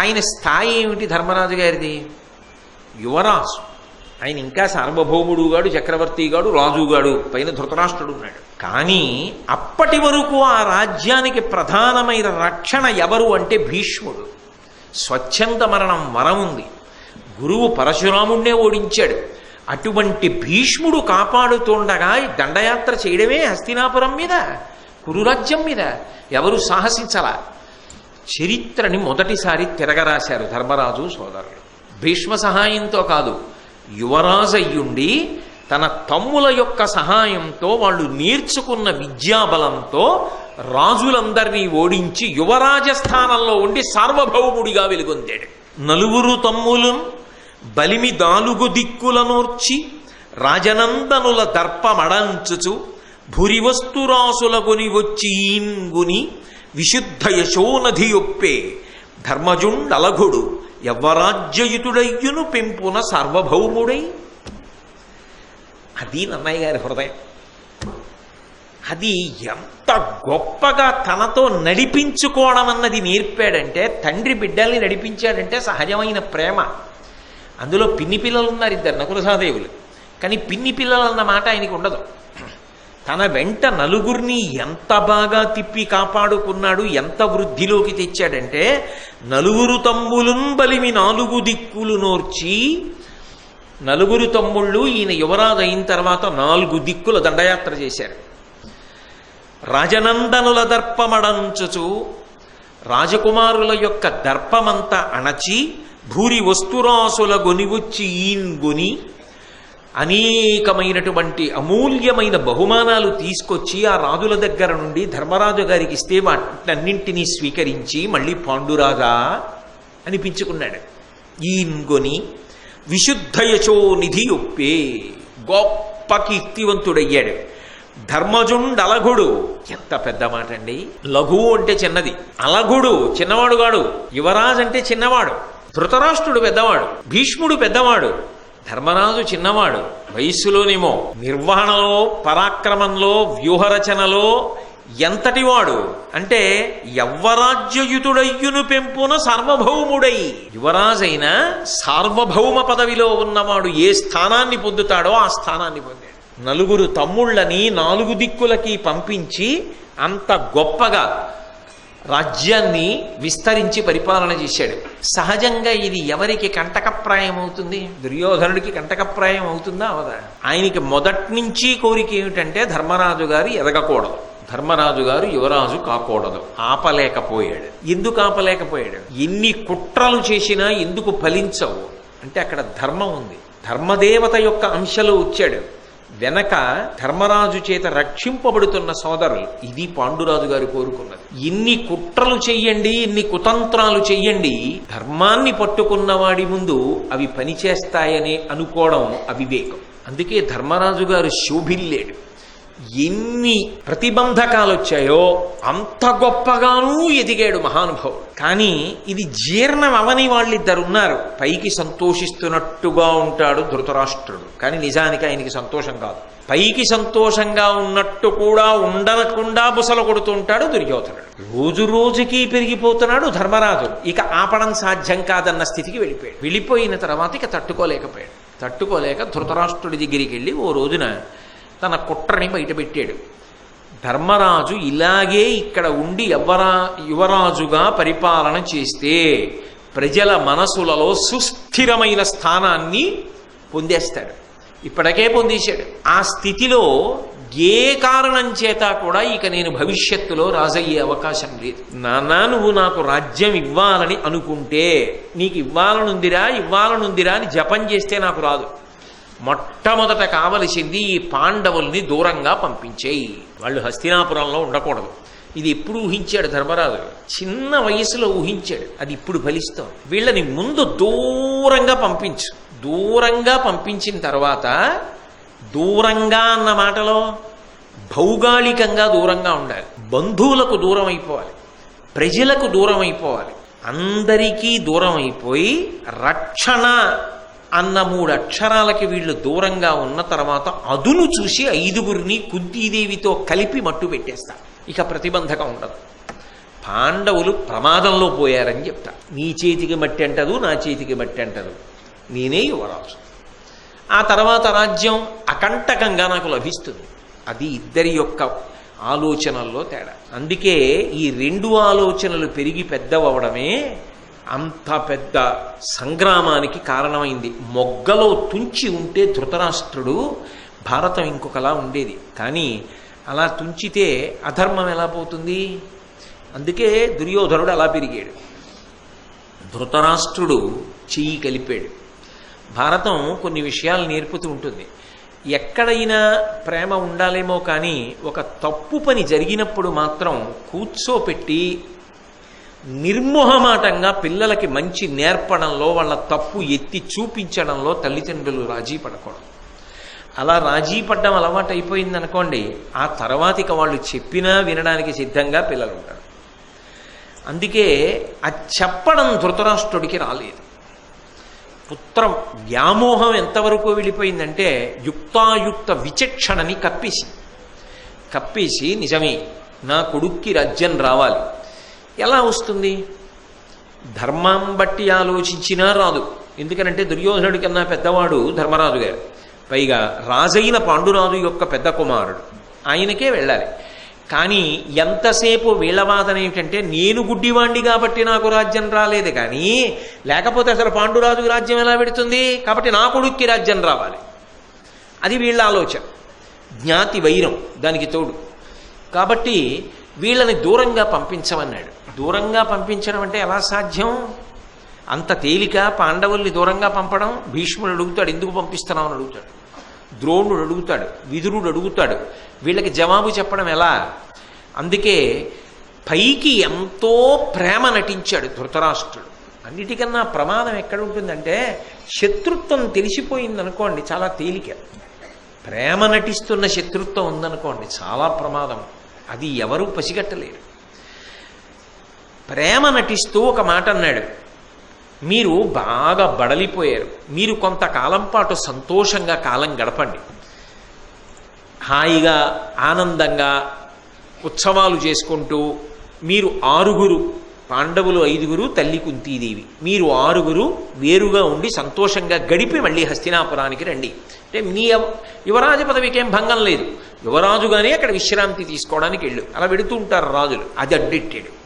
ఆయన స్థాయి ఏమిటి ధర్మరాజు గారిది? యువరాజు. ఆయన ఇంకా సార్వభౌముడు గాడు చక్రవర్తి గాడు రాజుగాడు పైన ధృతరాష్ట్రుడు ఉన్నాడు. కానీ అప్పటి వరకు ఆ రాజ్యానికి ప్రధానమైన రక్షణ ఎవరు అంటే భీష్ముడు. స్వచ్ఛంద మరణం వరం ఉంది. గురువు పరశురాముణ్ణే ఓడించాడు. అటువంటి భీష్ముడు కాపాడుతుండగా దండయాత్ర చేయడమే హస్తినాపురం మీద కురురాజ్యం మీద. ఎవరు సాహసించలా చరిత్రని మొదటిసారి తిరగరాశారు ధర్మరాజు సోదరులు. భీష్మ సహాయంతో కాదు యువరాజయ్యుండి తన తమ్ముల యొక్క సహాయంతో వాళ్ళు నేర్చుకున్న విద్యాబలంతో రాజులందరినీ ఓడించి యువరాజస్థానంలో ఉండి సార్వభౌముడిగా వెలుగొందాడు. నలుగురు తమ్ములు బలిమి దాలుగు దిక్కులనూర్చి రాజనందనుల దర్పమడంచుచు భురివస్తురాసుల కొని వచ్చి ఈన్గుని విశుద్ధ యశోనధి ఒప్పే ధర్మజుండలఘుడు యవ్వరాజ్యయుతుడయ్యును పెంపున సార్వభౌముడై. అది నన్నయ్య గారి హృదయం. అది ఎంత గొప్పగా తనతో నడిపించుకోవడం అన్నది నేర్పాడంటే తండ్రి బిడ్డల్ని నడిపించాడంటే సహజమైన ప్రేమ. అందులో పిన్ని పిల్లలు ఉన్నారు ఇద్దరు నకుల సహదేవులు కానీ పిన్ని పిల్లలు అన్న మాట ఆయనకు ఉండదు. తన వెంట నలుగురిని ఎంత బాగా తిప్పి కాపాడుకున్నాడు ఎంత వృద్ధిలోకి తెచ్చాడంటే నలుగురు తమ్ములున్ బలిమి నాలుగు దిక్కులు నోర్చి నలుగురు తమ్ముళ్ళు ఈయన యువరాజు అయిన తర్వాత నాలుగు దిక్కుల దండయాత్ర చేశారు. రాజనందనుల దర్పమడంచుచు రాజకుమారుల యొక్క దర్పమంతా అణచి భూరి వస్తురాసుల గొనివచ్చి ఈన్గొని అనేకమైనటువంటి అమూల్యమైన బహుమానాలు తీసుకొచ్చి ఆ రాజుల దగ్గర నుండి ధర్మరాజు గారికి ఇస్తే వాటన్నింటినీ స్వీకరించి మళ్ళీ పాండురాజా అనిపించుకున్నాడు. ఈన్గొని విశుద్ధ యశో నిధి ఒప్పే గొప్ప కీర్తివంతుడయ్యాడు. ధర్మజుండలఘుడు ఎంత పెద్ద మాట అండి లఘువు అంటే చిన్నది. అలఘుడు చిన్నవాడు గాడు యువరాజ్ అంటే చిన్నవాడు. ధృతరాష్ట్రుడు పెద్దవాడు. భీష్ముడు పెద్దవాడు. ధర్మరాజు చిన్నవాడు. వయస్సులోనేమో. నిర్వహణలో పరాక్రమంలో వ్యూహరచనలో ఎంతటివాడు? అంటే యవ్వరాజ్యయుతుడయ్యును పెంపున సార్వభౌముడై. యువరాజైన సార్వభౌమ పదవిలో ఉన్నవాడు ఏ స్థానాన్ని పొందుతాడో ఆ స్థానాన్ని పొందాడు. నలుగురు తమ్ముళ్ళని నాలుగు దిక్కులకి పంపించి అంత గొప్పగా రాజ్యాన్ని విస్తరించి పరిపాలన చేశాడు. సహజంగా ఇది ఎవరికి కంటకప్రాయం అవుతుంది? దుర్యోధనుడికి కంటకప్రాయం అవుతుందా? అవదా? ఆయనకి మొదటి నుంచి కోరిక ఏమిటంటే ధర్మరాజు గారు ఎదగకూడదు. ధర్మరాజు గారు యువరాజు కాకూడదు. ఆపలేకపోయాడు. ఎందుకు ఆపలేకపోయాడు? ఎన్ని కుట్రలు చేసినా ఎందుకు ఫలించవు? అంటే అక్కడ ధర్మం ఉంది. ధర్మదేవత యొక్క అంశలో వచ్చాడు. వెనక ధర్మరాజు చేత రక్షింపబడుతున్న సోదరులు ఇది పాండురాజు గారు కోరుకున్నది. ఇన్ని కుట్రలు చెయ్యండి ఇన్ని కుతంత్రాలు చెయ్యండి ధర్మాన్ని పట్టుకున్న వాడి ముందు అవి పనిచేస్తాయని అనుకోవడం అవివేకం. అందుకే ధర్మరాజు గారు శోభిల్లేడు. ఎన్ని ప్రతిబంధకాలు వచ్చాయో అంత గొప్పగానూ ఎదిగాడు మహానుభావుడు. కానీ ఇది జీర్ణం అవని వాళ్ళిద్దరు ఉన్నారు పైకి సంతోషిస్తున్నట్టుగా ఉంటాడు ధృతరాష్ట్రుడు. కానీ నిజానికి ఆయనకి సంతోషం కాదు. పైకి సంతోషంగా ఉన్నట్టు కూడా ఉండకుండా బుసలు కొడుతుంటాడు దుర్యోధనుడు. రోజు రోజుకి పెరిగిపోతున్నాడు ధర్మరాజు ఇక ఆపడం సాధ్యం కాదన్న స్థితికి వెళ్ళిపోయాడు. వెళ్ళిపోయిన తర్వాత ఇక తట్టుకోలేకపోయాడు. తట్టుకోలేక ధృతరాష్ట్రుడి దగ్గరికి వెళ్ళి ఓ రోజున తన కుట్రని బయటపెట్టాడు. ధర్మరాజు ఇలాగే ఇక్కడ ఉండి యవరా యువరాజుగా పరిపాలన చేస్తే ప్రజల మనసులలో సుస్థిరమైన స్థానాన్ని పొందేస్తాడు. ఇప్పటికే పొందేశాడు. ఆ స్థితిలో ఏ కారణం చేత కూడా ఇక నేను భవిష్యత్తులో రాజయ్యే అవకాశం లేదు. నానా నువ్వు నాకు రాజ్యం ఇవ్వాలని అనుకుంటే నీకు ఇవ్వాలనుందిరా ఇవ్వాలనుందిరా అని జపం చేస్తే నాకు రాదు. మొట్టమొదట కావలసింది ఈ పాండవుల్ని దూరంగా పంపించేయి. వాళ్ళు హస్తినాపురంలో ఉండకూడదు. ఇది ఎప్పుడు ఊహించాడు ధర్మరాజు? చిన్న వయసులో ఊహించాడు. అది ఇప్పుడు ఫలిస్తాం వీళ్ళని ముందు దూరంగా పంపించు. దూరంగా పంపించిన తర్వాత దూరంగా అన్న మాటలో భౌగోళికంగా దూరంగా ఉండాలి. బంధువులకు దూరం అయిపోవాలి. ప్రజలకు దూరం అయిపోవాలి. అందరికీ దూరం అయిపోయి రక్షణ అన్న మూడు అక్షరాలకి వీళ్ళు దూరంగా ఉన్న తర్వాత అదును చూసి ఐదుగురిని కుంతీదేవితో కలిపి మట్టు పెట్టేస్తారు ఇక ప్రతిబంధకం ఉండదు. పాండవులు ప్రమాదంలో పోయారని చెప్తా. నీ చేతికి మట్టి అంటదు నా చేతికి మట్టి అంటదు. నేనే యువరాజు. ఆ తర్వాత రాజ్యం అకంటకంగా నాకు లభిస్తుంది. అది ఇద్దరి యొక్క ఆలోచనల్లో తేడా. అందుకే ఈ రెండు ఆలోచనలు పెరిగి పెద్దవడమే అంత పెద్ద సంగ్రామానికి కారణమైంది. మొగ్గలో తుంచి ఉంటే ధృతరాష్ట్రుడు భారతం ఇంకొకలా ఉండేది. కానీ అలా తుంచితే అధర్మం ఎలా పోతుంది? అందుకే దుర్యోధనుడు అలా పెరిగాడు. ధృతరాష్ట్రుడు చెయ్యి కలిపాడు. భారతం కొన్ని విషయాలు నేర్పుతూ ఉంటుంది. ఎక్కడైనా ప్రేమ ఉండాలేమో కానీ ఒక తప్పు పని జరిగినప్పుడు మాత్రం కూర్చోపెట్టి నిర్మోహమాటంగా పిల్లలకి మంచి నేర్పడంలో వాళ్ళ తప్పు ఎత్తి చూపించడంలో తల్లిదండ్రులు రాజీ పడకూడదు. అలా రాజీ పడ్డం అలవాటు అయిపోయింది అనుకోండి ఆ తర్వాతిక వాళ్ళు చెప్పినా వినడానికి సిద్ధంగా పిల్లలు ఉంటారు. అందుకే అది చెప్పడం ధృతరాష్ట్రుడికి రాలేదు. పుత్ర వ్యామోహం ఎంతవరకు వెళ్ళిపోయిందంటే యుక్తాయుక్త విచక్షణని కప్పేసి. కప్పేసి నిజమే నా కొడుక్కి రాజ్యం రావాలి. ఎలా వస్తుంది? ధర్మం బట్టి ఆలోచించినా రాదు. ఎందుకనంటే దుర్యోధనుడి కన్నా పెద్దవాడు ధర్మరాజు గారు. పైగా రాజైన పాండురాజు యొక్క పెద్ద కుమారుడు. ఆయనకే వెళ్ళాలి. కానీ ఎంతసేపు వీళ్ళవాదన ఏమిటంటే నేను గుడ్డివాణ్ణి కాబట్టి నాకు రాజ్యం రాలేదు కానీ లేకపోతే అసలు పాండురాజుకి రాజ్యం ఎలా పెడుతుంది కాబట్టి నా కొడుక్కి రాజ్యం రావాలి. అది వీళ్ళ ఆలోచన. జ్ఞాతి వైరం దానికి తోడు. కాబట్టి వీళ్ళని దూరంగా పంపించమన్నాడు. దూరంగా పంపించడం అంటే ఎలా సాధ్యం? అంత తేలిక పాండవుల్ని దూరంగా పంపడం? భీష్ముడు అడుగుతాడు ఎందుకు పంపిస్తున్నావు? అని అడుగుతాడు. ద్రోణుడు అడుగుతాడు విదురుడు అడుగుతాడు. వీళ్ళకి జవాబు చెప్పడం ఎలా? అందుకే పైకి ఎంతో ప్రేమ నటించాడు ధృతరాష్ట్రుడు. అన్నిటికన్నా ప్రమాదం ఎక్కడ ఉంటుందంటే శత్రుత్వం తెలిసిపోయిందనుకోండి చాలా తేలిక. ప్రేమ నటిస్తున్న శత్రుత్వం ఉందనుకోండి చాలా ప్రమాదం. అది ఎవరూ పసిగట్టలేరు. ప్రేమ నటిస్తూ ఒక మాట అన్నాడు మీరు బాగా బడలిపోయారు. మీరు కొంతకాలం పాటు సంతోషంగా కాలం గడపండి. హాయిగా ఆనందంగా ఉత్సవాలు చేసుకుంటూ మీరు ఆరుగురు పాండవులు ఐదుగురు తల్లి కుంతీదేవి. మీరు ఆరుగురు వేరుగా ఉండి సంతోషంగా గడిపి మళ్ళీ హస్తినాపురానికి రండి. అంటే మీ యువరాజు పదవికి ఏం భంగం లేదు. యువరాజుగానే అక్కడ విశ్రాంతి తీసుకోవడానికి వెళ్ళు. అలా వెడుతూ ఉంటారు రాజులు. అది అడ్డెట్టాడు.